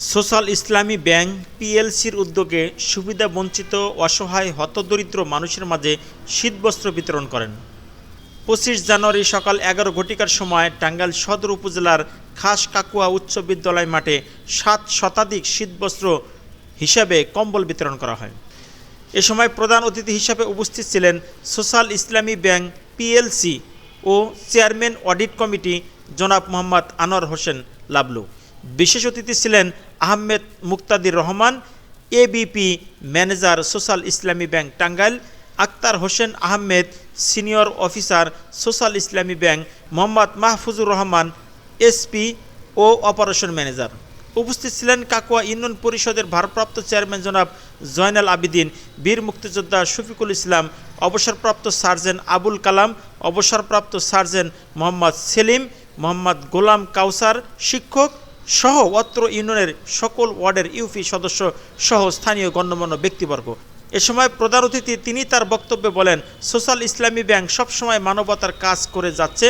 Social Islami bank পিএলসির উদ্যোগে সুবিধাবঞ্চিত অসহায় হতদরিদ্র মানুষের মাঝে শীতবস্ত্র বিতরণ করেন। পঁচিশ জানুয়ারি সকাল এগারো ঘটিকার সময় টাঙ্গাইল সদর উপজেলার খাস কাকুয়া উচ্চ বিদ্যালয় মাঠে সাত শতাধিক শীতবস্ত্র হিসাবে কম্বল বিতরণ করা হয়। এ সময় প্রধান অতিথি হিসাবে উপস্থিত ছিলেন সোশ্যাল ইসলামী ব্যাংক পিএলসি ও চেয়ারম্যান অডিট কমিটি জনাব মোহাম্মদ আনোয়ার হোসেন লাবলু। বিশেষ অতিথি ছিলেন Ahmed Muktadir Rahman AVP manager social Islami bank Tangail, Akhtar Hossain Ahmed, senior officer social Islami bank, Mohammad Mahfuzur Rahman SP ও অপারেশন ম্যানেজার। উপস্থিত ছিলেন কাকুয়া ইউনিয়ন পরিষদের ভারপ্রাপ্ত চেয়ারম্যান জনাব জয়নাল আবিদিন, বীর মুক্তিযোদ্ধা শফিকুল ইসলাম, অবসরপ্রাপ্ত সার্জেন আবুল কালাম, অবসরপ্রাপ্ত সার্জেন মোহাম্মদ সেলিম, মোহাম্মদ গোলাম কাউসার, শিক্ষক সহ অত্র ইউনিয়নের সকল ওয়ার্ডের ইউপি সদস্য সহ স্থানীয় গণ্যমান্য ব্যক্তিবর্গ। এ সময় প্রধান অতিথি তিনি তার বক্তব্যে বলেন, সোশ্যাল ইসলামী ব্যাংক সবসময় মানবতার কাজ করে যাচ্ছে।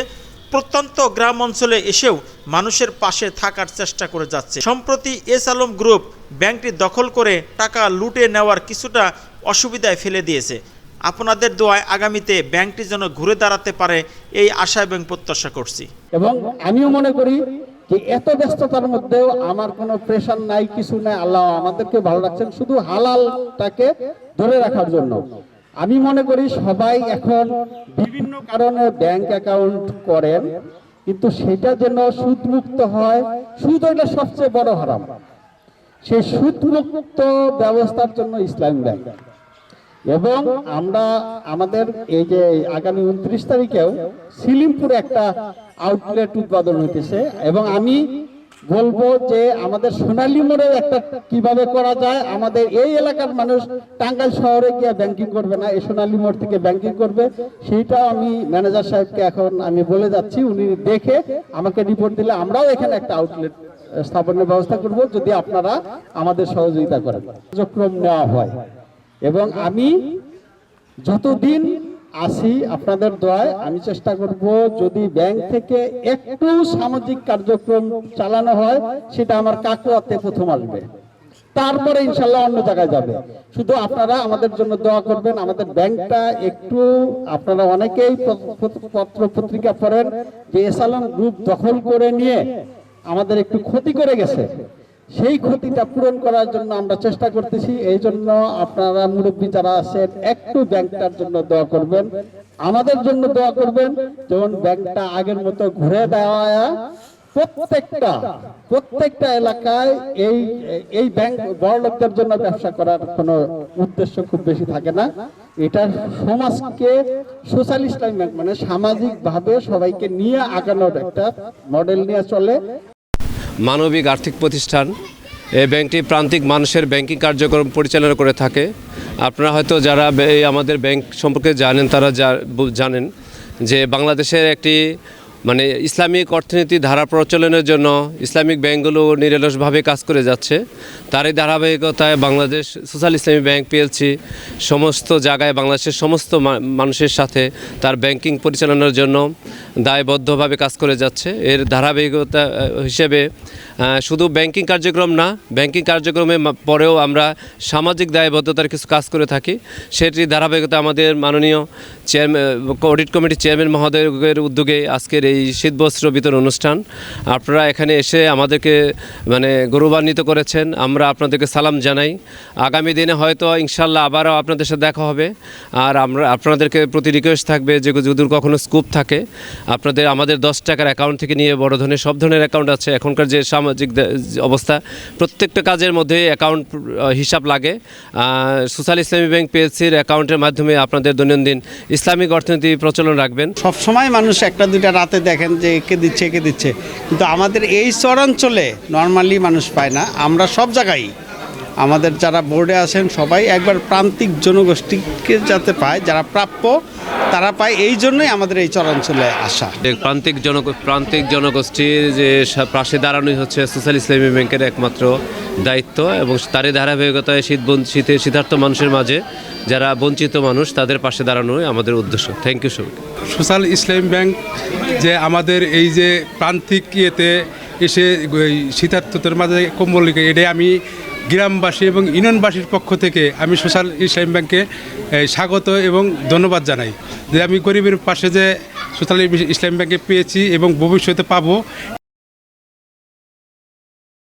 প্রত্যন্ত গ্রাম অঞ্চলে এসেও মানুষের পাশে থাকার চেষ্টা করে যাচ্ছে। সম্প্রতি এস আলম গ্রুপ ব্যাংকটি দখল করে টাকা লুটে নেওয়ার কিছুটা অসুবিধায় ফেলে দিয়েছে। আপনাদের দোয়ায় আগামীতে ব্যাংকটি যেন ঘুরে দাঁড়াতে পারে, এই আশা এবং প্রত্যাশা করছি। এবং আমিও মনে করি যে এত ব্যস্ততার মধ্যেও আমার কোনো প্রেশার নাই, কিছু নাই, আল্লাহ আমাদেরকে ভালো রাখছেন শুধু হালালটাকে ধরে রাখার জন্য। আমি মনে করি সবাই এখন বিভিন্ন কারণে ব্যাংক অ্যাকাউন্ট করেন, কিন্তু সেটা যেন সুদমুক্ত হয়, সুদ হইলে সবচেয়ে বড় হারাম। সেই সুদমুক্ত ব্যবস্থার জন্য ইসলাম ব্যাংক। এবং আমরা আমাদের এই যে আগামী উনত্রিশ তারিখেও সিলিমপুরে একটা আউটলেট উৎপাদন হইতেছে এবং আমি বলব যে আমাদের সোনালী মোড়ে একটা কীভাবে করা যায়, আমাদের এই এলাকার মানুষ টাঙ্গাইল শহরে গিয়ে ব্যাংকিং করবে না, এই সোনালী মোড় থেকে ব্যাংকিং করবে। সেইটাও আমি ম্যানেজার সাহেবকে এখন আমি বলে যাচ্ছি, উনি দেখে আমাকে রিপোর্ট দিলে আমরাও এখানে একটা আউটলেট স্থাপনের ব্যবস্থা করব, যদি আপনারা আমাদের সহযোগিতা করেন। কার্যক্রম নেওয়া হয়। এবং আমি যতদিন আসি আপনাদের দোয়ায়, আমি চেষ্টা করব যদি ব্যাংক থেকে একটু সামাজিক কার্যক্রম চালানো হয়, সেটা আমার কাকুয়াতে প্রথম আসবে। তারপরে ইনশাল্লাহ অন্য জায়গায় যাবে। শুধু আপনারা আমাদের জন্য দোয়া করবেন, আমাদের ব্যাংকটা একটু, আপনারা অনেকেই পত্র পত্রিকা পড়েন, যে এসালাম গ্রুপ দখল করে নিয়ে আমাদের একটু ক্ষতি করে গেছে। সেই ক্ষতিটা পূরণ করার জন্য আমরা চেষ্টা করতেছি। এই জন্য আপনারা মুরব্বী যারা আছেন, একটু ব্যাংকটার জন্য দোয়া করবেন। আমাদের জন্য দোয়া করবেন। যেমন ব্যাংকটা আগের মতো ঘুরে দেওয়া। প্রত্যেকটা প্রত্যেকটা এলাকায় এই এই ব্যাংক বড় লোকদের জন্য ব্যবসা করার কোনো উদ্দেশ্য খুব বেশি থাকে না। এটা সমাজকে, সোশ্যাল ইসলাম ব্যাংক মানে সামাজিক ভাবে সবাইকে নিয়ে আগানোর একটা মডেল নিয়ে চলে। মানবিক আর্থিক প্রতিষ্ঠান এই ব্যাংকটি প্রান্তিক মানুষের ব্যাংকিং কার্যক্রম পরিচালনা করে থাকে। আপনারা হয়তো যারা এই আমাদের ব্যাংক সম্পর্কে জানেন, তারা জানেন যে বাংলাদেশের একটি মানে ইসলামিক অর্থনীতি ধারা প্রচলনের জন্য ইসলামিক ব্যাংকগুলো নিরলসভাবে কাজ করে যাচ্ছে। তার এই ধারাবাহিকতায় বাংলাদেশ সোশ্যাল ইসলামী ব্যাংক পেয়েছি সমস্ত জায়গায় বাংলাদেশের সমস্ত মানুষের সাথে তার ব্যাংকিং পরিচালনার জন্য দায়বদ্ধভাবে কাজ করে যাচ্ছে। এর ধারাবাহিকতা হিসেবে শুধু ব্যাংকিং কার্যক্রম না, ব্যাংকিং কার্যক্রমে পরেও আমরা সামাজিক দায়বদ্ধতার কিছু কাজ করে থাকি। সেটি ধারাবাহিকতা আমাদের মাননীয় চেয়ারম্যান অডিট কমিটির চেয়ারম্যান মহোদয়ের উদ্যোগে আজকের এই শীতবস্ত্র বিতরণ অনুষ্ঠান। আপনারা এখানে এসে আমাদেরকে মানে গৌরবান্বিত করেছেন। আমরা আপনাদেরকে সালাম জানাই। আগামী দিনে হয়তো ইনশাল্লাহ আবারও আপনাদের সাথে দেখা হবে। আর আমরা, আপনাদেরকে প্রতি রিকোয়েস্ট থাকবে যে যদি কখনো স্কুপ থাকে, আপনাদের, আমাদের দশ টাকার অ্যাকাউন্ট থেকে নিয়ে বড় ধরনের, সব ধরনের অ্যাকাউন্ট আছে। এখনকার যে সামাজিক অবস্থা। প্রত্যেকটা কাজের মধ্যে অ্যাকাউন্ট হিসাব লাগে। সোশ্যাল ইসলামী ব্যাংক পিএসসির অ্যাকাউন্টের মাধ্যমে আপনাদের দৈনন্দিন ইসলামিক অর্থনীতি প্রচলন রাখবেন। সবসময় মানুষ একটা দুইটা রাতে দেখেন যে একে দিচ্ছে একে দিচ্ছে। কিন্তু আমাদের এই চরাঞ্চলে নর্মালি মানুষ পায় না। আমরা সব জায়গায় আমাদের যারা বোর্ডে আছেন সবাই একবার প্রান্তিক জনগোষ্ঠীকে যাতে পায় যারা প্রাপ্য তারা পায়। এই জন্যই আমাদের এই চরাঞ্চলে আসা। প্রান্তিক জন প্রান্তিক জনগোষ্ঠীর যে পাশে দাঁড়ানোই হচ্ছে সোশ্যাল ইসলামী ব্যাংকের একমাত্র দায়িত্ব এবং তারই ধারাবাহিকতায় শীত শীতে শীতার্থ মানুষের মাঝে যারা বঞ্চিত মানুষ তাদের পাশে দাঁড়ানোই আমাদের উদ্দেশ্য। থ্যাংক ইউ সবাইকে সোশ্যাল ইসলাম ব্যাংক যে আমাদের এই যে প্রান্তিক ইয়েতে এসে এই শীতার্থতার মাঝে কম্বল এটাই আমি গ্রামবাসী এবং ইউনিয়নবাসীর পক্ষ থেকে আমি সোশ্যাল ইসলাম ব্যাংকে স্বাগত এবং ধন্যবাদ জানাই যে আমি গরিবের পাশে যে সোশ্যাল ইসলাম ব্যাংকে পেয়েছি এবং ভবিষ্যতে পাবো